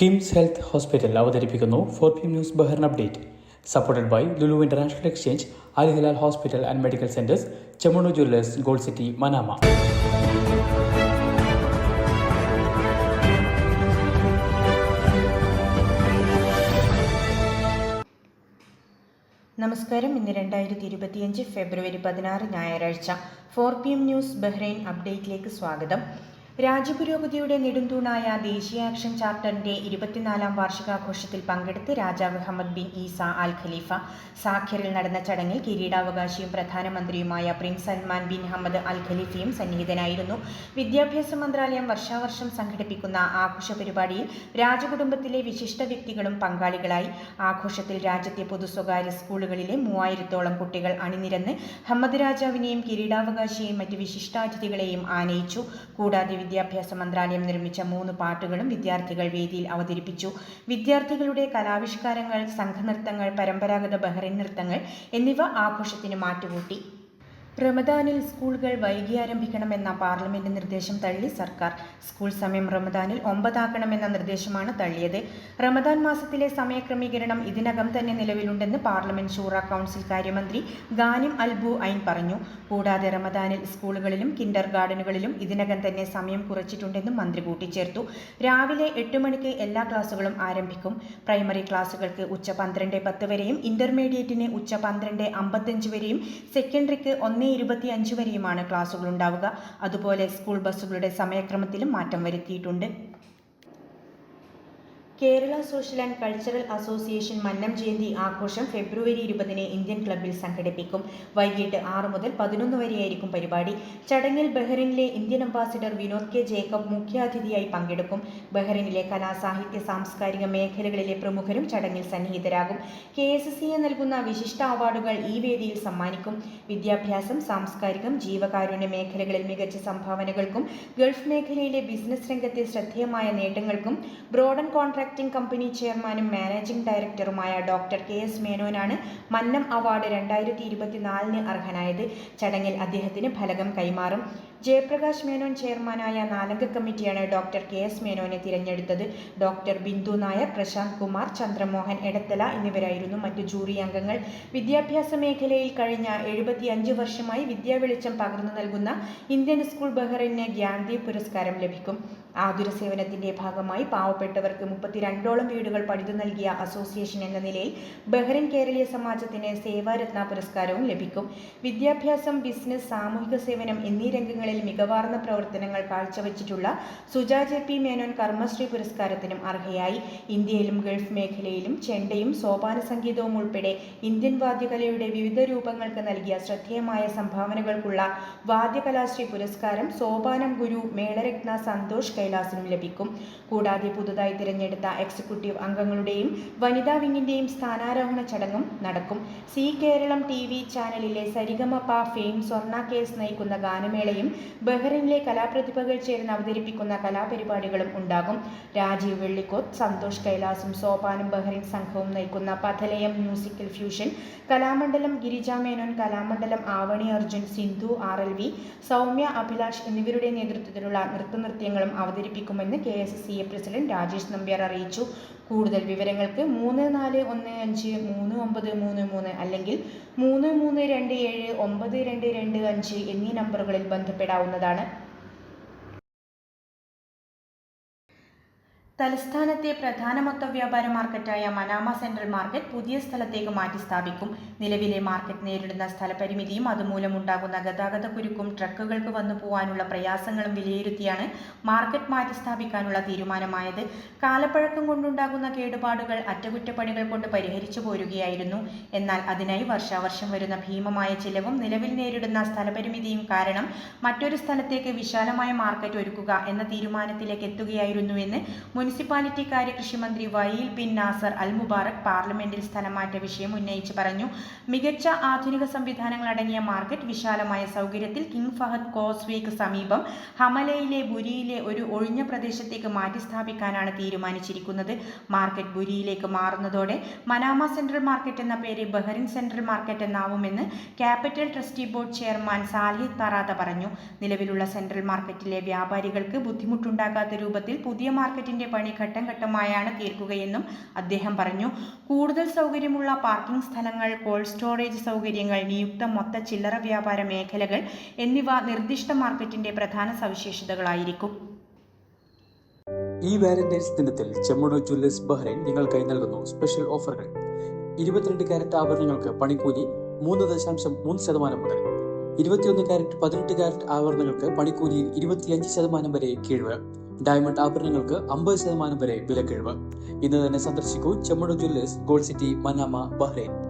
KIMS health hospital അവതരിപ്പിക്കുന്നു four P news Bahrain update. Supported by Lulu international exchange Al hospital and medical centres Chemmanur jewellers gold city Manama. നമസ്കാരം. ഇന്ന് രണ്ടായിരത്തി ഇരുപത്തിയഞ്ച് ഫെബ്രുവരി പതിനാറ് ഞായറാഴ്ച. Four P M news Bahrain അപ്ഡേറ്റിലേക്ക് സ്വാഗതം. രാജ്യപുരോഗതിയുടെ നെടുന്തൂണായ ദേശീയ ആക്ഷൻ ചാർട്ടറിന്റെ ഇരുപത്തിനാലാം വാർഷികാഘോഷത്തിൽ പങ്കെടുത്ത് രാജാവ് Hamad bin Isa Al Khalifa. സാഖിറിൽ നടന്ന ചടങ്ങിൽ കിരീടാവകാശിയും പ്രധാനമന്ത്രിയുമായ prince Salman bin Hamad Al ഖലീഫയും സന്നിഹിതനായിരുന്നു. വിദ്യാഭ്യാസ മന്ത്രാലയം വർഷാവർഷം സംഘടിപ്പിക്കുന്ന ആഘോഷ പരിപാടിയിൽ രാജകുടുംബത്തിലെ വിശിഷ്ട വ്യക്തികളും പങ്കാളികളായി. ആഘോഷത്തിൽ രാജ്യത്തെ പൊതു സ്വകാര്യ സ്കൂളുകളിലെ മൂവായിരത്തോളം കുട്ടികൾ അണിനിരന്ന് ഹമ്മദ് രാജാവിനെയും കിരീടാവകാശിയെയും മറ്റ് വിശിഷ്ടാതിഥികളെയും ആനയിച്ചു. കൂടാതെ വിദ്യാഭ്യാസ മന്ത്രാലയം നിർമ്മിച്ച മൂന്ന് പാട്ടുകളും വിദ്യാർത്ഥികൾ വേദിയിൽ അവതരിപ്പിച്ചു. വിദ്യാർത്ഥികളുടെ കലാവിഷ്കാരങ്ങൾ സംഘനൃത്തങ്ങൾ പരമ്പരാഗത ബഹ്റൈൻ നൃത്തങ്ങൾ എന്നിവ ആഘോഷത്തിന് മാറ്റുകൂട്ടി. റമദാനിൽ സ്കൂളുകൾ വൈകി ആരംഭിക്കണമെന്ന പാർലമെന്റ് നിർദ്ദേശം തള്ളി സർക്കാർ. സ്കൂൾ സമയം റമദാനിൽ ഒമ്പതാക്കണമെന്ന നിർദ്ദേശമാണ് തള്ളിയത്. റമദാൻ മാസത്തിലെ സമയക്രമീകരണം ഇതിനകം തന്നെ നിലവിലുണ്ടെന്ന് പാർലമെന്റ് ഷൂറ കൗൺസിൽ കാര്യമന്ത്രി ഗാനിം അൽബു ഐൻ പറഞ്ഞു. കൂടാതെ റമദാനിൽ സ്കൂളുകളിലും കിൻഡർ ഗാർഡനുകളിലും ഇതിനകം തന്നെ സമയം കുറച്ചിട്ടുണ്ടെന്നും മന്ത്രി കൂട്ടിച്ചേർത്തു. രാവിലെ എട്ട് മണിക്ക് എല്ലാ ക്ലാസുകളും ആരംഭിക്കും. പ്രൈമറി ക്ലാസുകൾക്ക് ഉച്ച പന്ത്രണ്ട് പത്ത് വരെയും ഇന്റർമീഡിയറ്റിന് ഉച്ച പന്ത്രണ്ട് അമ്പത്തഞ്ച് വരെയും സെക്കൻഡറിക്ക് ഒന്ന് ഇരുപത്തി അഞ്ച് വരെയുമാണ് ക്ലാസുകൾ ഉണ്ടാവുക അതുപോലെ സ്കൂൾ ബസ്സുകളുടെ സമയക്രമത്തിലും മാറ്റം വരുത്തിയിട്ടുണ്ട്. Kerala social and cultural association Mannam Jayanti ആഘോഷം ഫെബ്രുവരി ഇരുപതിന് ഇന്ത്യൻ ക്ലബ്ബിൽ സംഘടിപ്പിക്കും. വൈകിട്ട് ആറ് മുതൽ പതിനൊന്ന് വരെയായിരിക്കും പരിപാടി. ചടങ്ങിൽ ബഹ്റിനിലെ Indian ambassador Vinod K Jacob മുഖ്യാതിഥിയായി പങ്കെടുക്കും. ബഹ്റിനിലെ കലാസാഹിത്യ സാംസ്കാരിക മേഖലകളിലെ പ്രമുഖരും ചടങ്ങിൽ സന്നിഹിതരാകും. കെ എസ് സി എ നൽകുന്ന വിശിഷ്ട അവാർഡുകൾ ഈ വേദിയിൽ സമ്മാനിക്കും. വിദ്യാഭ്യാസം സാംസ്കാരികം ജീവകാരുണ്യ മേഖലകളിൽ മികച്ച സംഭാവനകൾക്കും ഗൾഫ് മേഖലയിലെ ബിസിനസ് രംഗത്തെ ശ്രദ്ധേയമായ നേട്ടങ്ങൾക്കും ബ്രോഡൻ കോൺട്രാക്ടിംഗ് കമ്പനി ചെയർമാനും മാനേജിംഗ് ഡയറക്ടറുമായ ഡോക്ടർ കെ എസ് മേനോനാണ് മന്നം അവാർഡ് രണ്ടായിരത്തി ഇരുപത്തിനാലിന് അർഹനായത്. ചടങ്ങിൽ അദ്ദേഹത്തിന് ഫലകം കൈമാറും. ജയപ്രകാശ് മേനോൻ ചെയർമാനായ നാലംഗ കമ്മിറ്റിയാണ് ഡോക്ടർ കെ എസ് മേനോനെ തിരഞ്ഞെടുത്തത്. ഡോക്ടർ ബിന്ദു നായർ പ്രശാന്ത് കുമാർ ചന്ദ്രമോഹൻ എടത്തല എന്നിവരായിരുന്നു മറ്റു ജൂറി അംഗങ്ങൾ. വിദ്യാഭ്യാസ മേഖലയിൽ കഴിഞ്ഞ എഴുപത്തിയഞ്ച് വർഷമായി വിദ്യാവെളിച്ചം പകർന്നു നൽകുന്ന ഇന്ത്യൻ സ്കൂൾ ബഹ്റിന് ഗ്യാൻദീപ് പുരസ്കാരം ലഭിക്കും. ആതുര സേവനത്തിന്റെ ഭാഗമായി പാവപ്പെട്ടവർക്ക് മുപ്പത്തിരണ്ടോളം വീടുകൾ പണിതു നൽകിയ അസോസിയേഷൻ എന്ന നിലയിൽ ബഹ്റിൻ കേരളീയ സമാജത്തിന് സേവാരത്ന പുരസ്കാരവും ലഭിക്കും. വിദ്യാഭ്യാസം ബിസിനസ് സാമൂഹിക സേവനം എന്നീ രംഗങ്ങളിൽ മികവാർന്ന പ്രവർത്തനങ്ങൾ കാഴ്ചവെച്ചിട്ടുള്ള സുജാ ജെ പി മേനോൻ കർമ്മശ്രീ പുരസ്കാരത്തിനും അർഹയായി. ഇന്ത്യയിലും ഗൾഫ് മേഖലയിലും ചെണ്ടയും സോപാന സംഗീതവും ഉൾപ്പെടെ ഇന്ത്യൻ വാദ്യകലയുടെ വിവിധ രൂപങ്ങൾക്ക് നൽകിയ ശ്രദ്ധേയമായ സംഭാവനകൾക്കുള്ള വാദ്യകലാശ്രീ പുരസ്കാരം സോപാനം ഗുരു മേളരത്ന സന്തോഷ് കൈലാസിനും ലഭിക്കും. കൂടാതെ പുതുതായി തിരഞ്ഞെടുത്ത എക്സിക്യൂട്ടീവ് അംഗങ്ങളുടെയും വനിതാ വിങ്ങിന്റെയും സ്ഥാനാരോഹണ ചടങ്ങും നടക്കും. സി കേരളം ടി വി ചാനലിലെ സരിഗമപ ഫെയിം സ്വർണ കേസ് നയിക്കുന്ന ഗാനമേളയും ബഹ്റിനിലെ കലാപ്രതിഭകൾ ചേർന്ന് അവതരിപ്പിക്കുന്ന കലാപരിപാടികളും ഉണ്ടാകും. രാജീവ് വെള്ളിക്കോത്ത് സന്തോഷ് കൈലാസും സോപാനും ബഹ്റിൻ സംഘവും നയിക്കുന്ന Pathalayam musical fusion Kalamandalam Girija Menon Kalamandalam Avani Arjun Sindhu R L V Soumya Abhilash എന്നിവരുടെ നേതൃത്വത്തിലുള്ള നൃത്തനൃത്യങ്ങളും അവതരിപ്പിക്കുമെന്ന് K S C A president Rajesh Nambiar അറിയിച്ചു. കൂടുതൽ വിവരങ്ങൾക്ക് മൂന്ന് നാല് ഒന്ന് അഞ്ച് മൂന്ന് ഒമ്പത് മൂന്ന് മൂന്ന് അല്ലെങ്കിൽ മൂന്ന് മൂന്ന് രണ്ട് ഏഴ് ഒമ്പത് രണ്ട് രണ്ട് അഞ്ച് എന്നീ നമ്പറുകളിൽ ബന്ധപ്പെടാവുന്നതാണ്. തലസ്ഥാനത്തെ പ്രധാന മൊത്ത വ്യാപാര മാർക്കറ്റായ മനാമ സെൻട്രൽ മാർക്കറ്റ് പുതിയ സ്ഥലത്തേക്ക് മാറ്റി സ്ഥാപിക്കും. നിലവിലെ മാർക്കറ്റ് നേരിടുന്ന സ്ഥലപരിമിതിയും അതുമൂലമുണ്ടാകുന്ന ഗതാഗത കുരുക്കും ട്രക്കുകൾക്ക് വന്നു പോകാനുള്ള പ്രയാസങ്ങളും വിലയിരുത്തിയാണ് മാർക്കറ്റ് മാറ്റി സ്ഥാപിക്കാനുള്ള തീരുമാനമായത്. കാലപ്പഴക്കം കൊണ്ടുണ്ടാകുന്ന കേടുപാടുകൾ അറ്റകുറ്റപ്പണികൾ കൊണ്ട് പരിഹരിച്ചു പോരുകയായിരുന്നു. എന്നാൽ അതിനായി വർഷാവർഷം വരുന്ന ഭീമമായ ചിലവും നിലവിൽ നേരിടുന്ന സ്ഥലപരിമിതിയും കാരണം മറ്റൊരു സ്ഥലത്തേക്ക് വിശാലമായ മാർക്കറ്റ് ഒരുക്കുക എന്ന തീരുമാനത്തിലേക്ക് എത്തുകയായിരുന്നുവെന്ന് മുനിസിപ്പാലിറ്റി കാര്യ കൃഷിമന്ത്രി Wael bin Nasser Al Mubarak പാർലമെന്റിൽ സ്ഥലമാറ്റ വിഷയം ഉന്നയിച്ച് പറഞ്ഞു. മികച്ച ആധുനിക സംവിധാനങ്ങൾ അടങ്ങിയ മാർക്കറ്റ് വിശാലമായ സൗകര്യത്തിൽ കിങ് ഫഹദ് കോസ്വേക്ക് സമീപം ഹമലയിലെ ബുരിയിലെ ഒരു ഒഴിഞ്ഞ പ്രദേശത്തേക്ക് മാറ്റി സ്ഥാപിക്കാനാണ് തീരുമാനിച്ചിരിക്കുന്നത്. മാർക്കറ്റ് ബുരിയിലേക്ക് മാറുന്നതോടെ മനാമ സെൻട്രൽ മാർക്കറ്റ് എന്ന പേര് Bahrain central market എന്നാവുമെന്ന് capital trustee board chairman Saleh Tarada പറഞ്ഞു. നിലവിലുള്ള സെൻട്രൽ മാർക്കറ്റിലെ വ്യാപാരികൾക്ക് ബുദ്ധിമുട്ടുണ്ടാകാത്ത രൂപത്തിൽ പുതിയ മാർക്കറ്റിന്റെ പണി ഘട്ടം ഘട്ടമായാണ് തീർക്കുകയെന്നും അദ്ദേഹം പറഞ്ഞു. കൂടുതൽ സൗകര്യമുള്ള പാർക്കിംഗ് സ്ഥലങ്ങൾ കോൾഡ് സ്റ്റോറേജ് സൗകര്യങ്ങൾ നിയുക്ത മൊത്ത ചില്ലറ വ്യാപാര മേഖലകൾ എന്നിവ നിർദ്ദിഷ്ട മാർക്കറ്റിന്റെ പ്രധാന സവിശേഷതകളായിരിക്കും. ഈ വാലന്റൈൻസ് ദിനത്തിൽ ചെമ്മണോ ജ്വല്ലേഴ്സ് ബഹ്റൈൻ നിങ്ങൾക്കായി നൽകുന്നു സ്പെഷ്യൽ ഓഫറുകൾ. ഇരുപത്തിരണ്ട് കാരറ്റ് ആഭരണങ്ങൾക്ക് പണിക്കൂലി മൂന്ന് ദശാംശം മൂന്ന് ശതമാനം മുതൽ. ഇരുപത്തിയൊന്ന് കാരറ്റ് പതിനെട്ട് കാരറ്റ് ആഭരണങ്ങൾക്ക് പണിക്കൂലിയിൽ ഇരുപത്തിയഞ്ച് ശതമാനം വരെ കിഴിവ്. ഡയമണ്ട് ആഭരണങ്ങൾക്ക് അമ്പത് ശതമാനം വരെ വിലക്കിഴിവ്. ഇന്ന് തന്നെ സന്ദർശിക്കൂ Chemmanur jewellers gold city Manama Bahrain.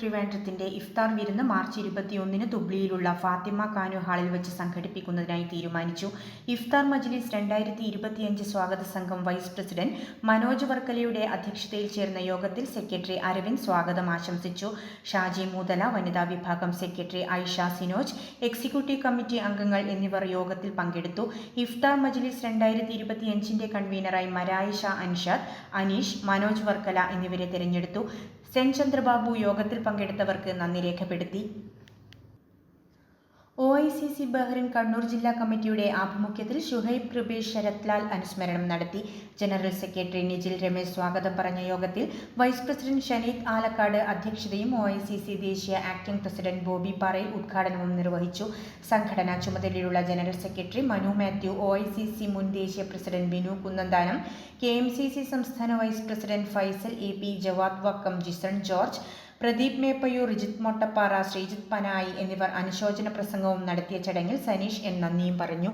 ട്രിവാൻഡ്രത്തിന്റെ ഇഫ്താർ വിരുന്ന് മാർച്ച് ഇരുപത്തിയൊന്നിന് തുബ്ലിയിലുള്ള ഫാത്തിമ കാനു ഹാളിൽ വെച്ച് സംഘടിപ്പിക്കുന്നതിനായി തീരുമാനിച്ചു. ഇഫ്താർ മജ്ലിസ് രണ്ടായിരത്തി ഇരുപത്തിയഞ്ച് സ്വാഗത സംഘം വൈസ് പ്രസിഡന്റ് മനോജ് വർക്കലയുടെ അധ്യക്ഷതയിൽ ചേർന്ന യോഗത്തിൽ സെക്രട്ടറി അരവിന്ദ് സ്വാഗതം ആശംസിച്ചു. ഷാജി മൂതല വനിതാ വിഭാഗം secretary Aisha Sinoj executive committee അംഗങ്ങൾ എന്നിവർ യോഗത്തിൽ പങ്കെടുത്തു. ഇഫ്താർ മജ്ലിസ് രണ്ടായിരത്തി ഇരുപത്തിയഞ്ചിന്റെ കൺവീനറായി മരായിഷ അൻഷാദ് അനീഷ് മനോജ് വർക്കല എന്നിവരെ തിരഞ്ഞെടുത്തു. സെൻ ചന്ദ്രബാബു യോഗത്തിൽ പങ്കെടുത്തവർക്ക് നന്ദി രേഖപ്പെടുത്തി O I C C Bahrain Kannur ജില്ലാ കമ്മിറ്റിയുടെ ആഭിമുഖ്യത്തിൽ ഷുഹൈബ് കൃപേഷ് ശരത്ലാൽ അനുസ്മരണം നടത്തി. ജനറൽ സെക്രട്ടറി നിജിൽ രമേശ് സ്വാഗതം പറഞ്ഞ യോഗത്തിൽ വൈസ് പ്രസിഡന്റ് ഷനീദ് ആലക്കാട് അധ്യക്ഷതയും ഒ ഐ സി സി ദേശീയ ആക്ടിംഗ് പ്രസിഡന്റ് ബോബി പാറയിൽ ഉദ്ഘാടനവും നിർവഹിച്ചു. സംഘടനാ ചുമതലയിലുള്ള general secretary Manu Mathew O I C C മുൻ ദേശീയ president Binu Kunnanthanam K M C C സംസ്ഥാന vice president Faisal A P Jawad Vakkom Jison George Pradeep Meppayur Rijith Mottappara Sreejith Panayi എന്നിവർ അനുശോചന പ്രസംഗവും നടത്തിയ ചടങ്ങിൽ സനീഷ് എൻ നന്ദിയും പറഞ്ഞു.